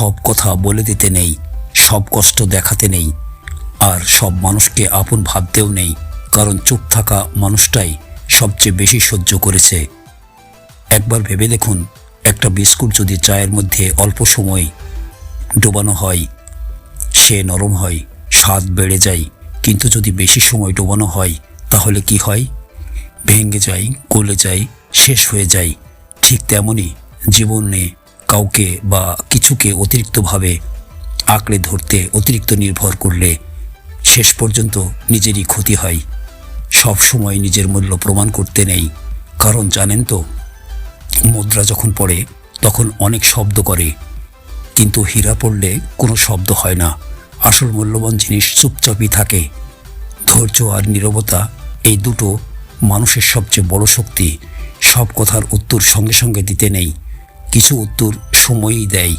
সব কথা বলে দিতে নেই, সব কষ্ট দেখাতে নেই, আর সব মানুষকে আপন ভাবতেও নেই, কারণ চুপ থাকা মানুষটাই সবচেয়ে বেশি সহ্য করেছে। একবার ভেবে দেখুন, একটা বিস্কুট যদি চায়ের মধ্যে অল্প সময় ডোবানো হয়, সে নরম হয়, স্বাদ বেড়ে যায়, কিন্তু যদি বেশি সময় ডোবানো হয়, তাহলে কি হয়? ভেঙে যায়, গলে যায়, শেষ হয়ে যায়, ঠিক তেমনই জীবনে কাউকে বা কিছুকে অতিরিক্তভাবে আঁকড়ে ধরতে অতিরিক্ত নির্ভর করলে শেষ পর্যন্ত নিজেরই ক্ষতি হয়। সব সময় নিজের মূল্য প্রমাণ করতে নেই। কারণ জানেন তো, মুদ্রা যখন পড়ে, তখন অনেক শব্দ করে। কিন্তু হীরা পড়লে কোনো শব্দ হয় না। আসল মূল্যবান জিনিস চুপচাপই থাকে। ধৈর্য আর নীরবতা এই দুটো মানুষের সবচেয়ে বড় শক্তি। সব কথার উত্তর সঙ্গে সঙ্গে দিতে নেই। কিছু উত্তর সময়ই দেয়।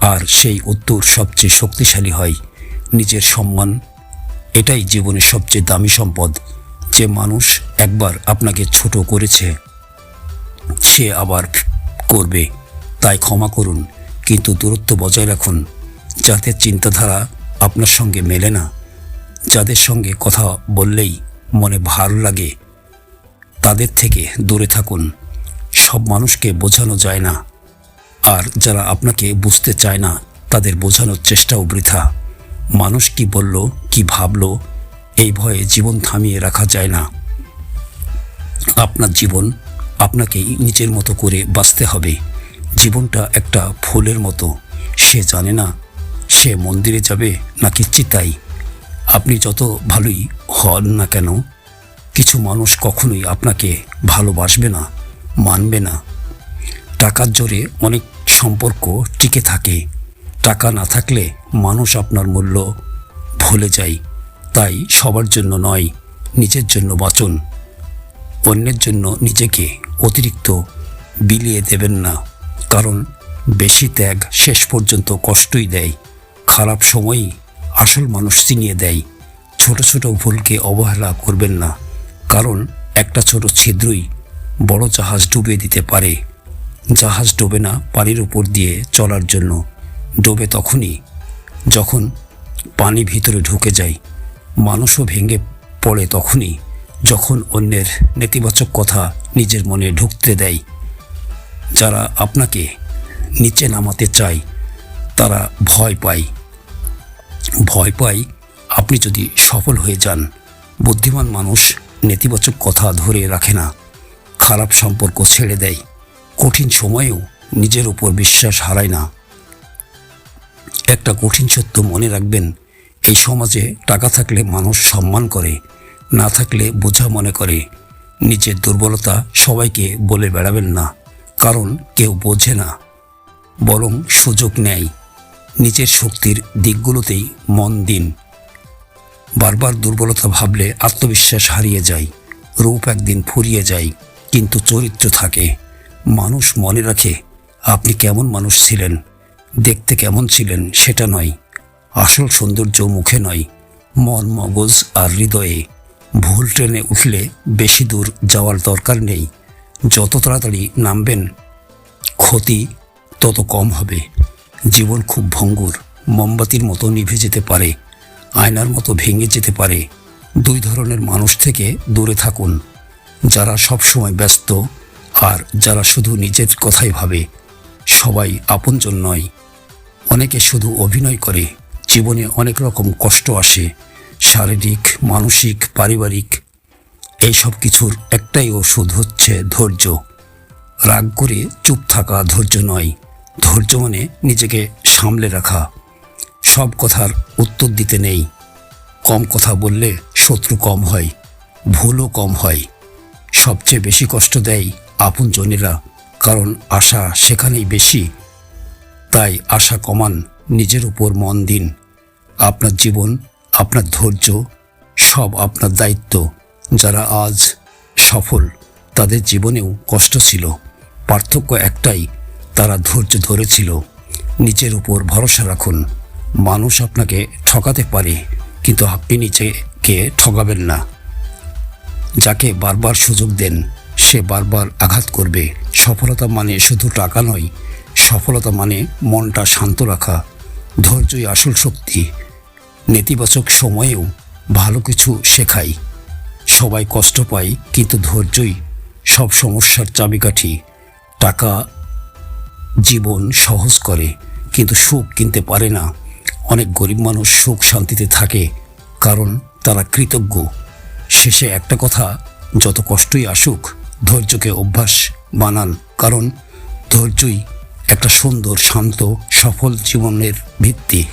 আর সেই উত্তর সবচেয়ে শক্তিশালী হয় নিজের সম্মান। এটাই জীবনের সবচেয়ে দামি সম্পদ যে মানুষ একবার আপনাকে ছোট করেছে, সে আবার করবে। তাই ক্ষমা করুন, কিন্তু দূরত্ব বজায় রাখুন যাদের চিন্তাধারা আপনার সঙ্গে মেলে না। যাদের সঙ্গে কথা বললেই মনে ভালো লাগে, তাদের থেকে দূরে থাকুন। সব মানুষকে বোঝানো যায় না। আর যারা আপনাকে বুঝতে চায় না, তাদের বোঝানোর চেষ্টাও বৃথা। মানুষ কি বলল, কি ভাবল, এই ভয়ে জীবন থামিয়ে রাখা যায় না। আপনার জীবন আপনাকেই নিজের মতো করে বাঁচতে হবে। জীবনটা একটা ফুলের মতো। সে জানে না সে মন্দিরে যাবে নাকি চিতাই আপনি যত ভালোই হন না কেন, কিছু মানুষ কখনোই আপনাকে ভালোবাসবে না, মানবে না। টাকার জোরে অনেক সম্পর্ক টিকে থাকে। টাকা না থাকলে মানুষ আপনার মূল্য ভুলে যায়। তাই সবার জন্য নয়, নিজের জন্য বাঁচুন। অন্যের জন্য নিজেকে অতিরিক্ত বিলিয়ে দেবেন না, কারণ বেশি ত্যাগ শেষ পর্যন্ত কষ্টই দেয়। খারাপ সময়ই আসল মানুষ চিনিয়ে দেয়। ছোট ছোট ভুলকে অবহেলা করবেন না, কারণ একটা ছোট ছিদ্রই বড় জাহাজ ডুবিয়ে দিতে পারে। জাহাজ ডোবে না পানির উপর দিয়ে চলার জন্য। ডোবে তখনই, যখন পানি ভিতরে ঢুকে যায়। মানুষও ভেঙে পড়ে তখনই, যখন অন্যের নেতিবাচক কথা নিজের মনে ঢুকতে দেয়। যারা আপনাকে নিচে নামাতে চায়, তারা ভয় পায়। ভয় পায় আপনি যদি সফল হয়ে যান। বুদ্ধিমান মানুষ নেতিবাচক কথা ধরে রাখে না। খারাপ সম্পর্ক ছেড়ে দেয়। কঠিন সময়েও নিজের উপর বিশ্বাস হারায় না। একটা কঠিন সত্য মনে রাখবেন, এই সমাজে টাকা থাকলে মানুষ সম্মান করে, না থাকলে বোঝা মনে করে। নিজের দুর্বলতা সবাইকে বলে বেড়াবেন না, কারণ কেউ বোঝে না, বরং সুযোগ নেয়। নিজের শক্তির দিকগুলোতেই মন দিন। বারবার দুর্বলতা ভাবলে আত্মবিশ্বাস হারিয়ে যায়, রূপ একদিন ফুরিয়ে যায়, কিন্তু চরিত্র থাকে। মানুষ মনে রাখে আপনি কেমন মানুষ ছিলেন, দেখতে কেমন ছিলেন সেটা নয়। আসল সৌন্দর্য মুখে নয়, মন মগজ আর হৃদয়ে। ভুল ট্রেনে উঠলে বেশি দূর যাওয়ার দরকার নেই, যত তাড়াতাড়ি নামবেন, ক্ষতি তত কম হবে। জীবন খুব ভঙ্গুর, মোমবাতির মতো নিভে যেতে পারে, আয়নার মতো ভেঙে যেতে পারে। দুই ধরনের মানুষ থেকে দূরে থাকুন, যারা সব সময় ব্যস্ত আর যারা শুধু নিজের কথাই ভাবে, সবাই আপনজন নয়। অনেকে শুধু অভিনয় করে, জীবনে অনেক রকম কষ্ট আসে, শারীরিক, মানসিক, পারিবারিক এই সব কিছুর একটাই ওষুধ হচ্ছে ধৈর্য। রাগ করে চুপ থাকা ধৈর্য নয়, ধৈর্য মানে নিজেকে সামলে রাখা। সব কথার উত্তর দিতে নেই। কম কথা বললে শত্রু কম হয়, ভুলও কম হয়। সবচেয়ে বেশি কষ্ট দেয় আপনজনেরা কারণ আশা সেখানেই বেশি। তাই আশা কমান নিজের উপর মন দিন। আপনার জীবন, আপনার ধৈর্য, সব আপনার দায়িত্ব। যারা আজ সফল, তাদের জীবনেও কষ্ট ছিল। পার্থক্য একটাই, তারা ধৈর্য ধরেছিল। নিজের উপর ভরসা রাখুন। মানুষ আপনাকে ঠকাতে পারে, কিন্তু আপনি নিজেকে ঠকাবেন না। যাকে বারবার সুযোগ দেন, সে বারবার আঘাত করবে। সফলতা মানে শুধু টাকা নয়, সফলতা মানে মনটা শান্ত রাখা, ধৈর্যই আসল শক্তি। নেতিবাচক সময়েও ভালো কিছু শেখাই। সবাই কষ্ট পায়, কিন্তু ধৈর্যই সব সমস্যার চাবিকাঠি। টাকা জীবন সহজ করে, কিন্তু সুখ কিনতে পারে না। অনেক গরিব মানুষ সুখ শান্তিতে থাকে, কারণ তারা কৃতজ্ঞ। শেষে একটা কথা, যত কষ্টই আসুক, ধৈর্যকে অভ্যাস বানান। কারণ ধৈর্যই একটা সুন্দর, শান্ত, সফল জীবনের ভিত্তি।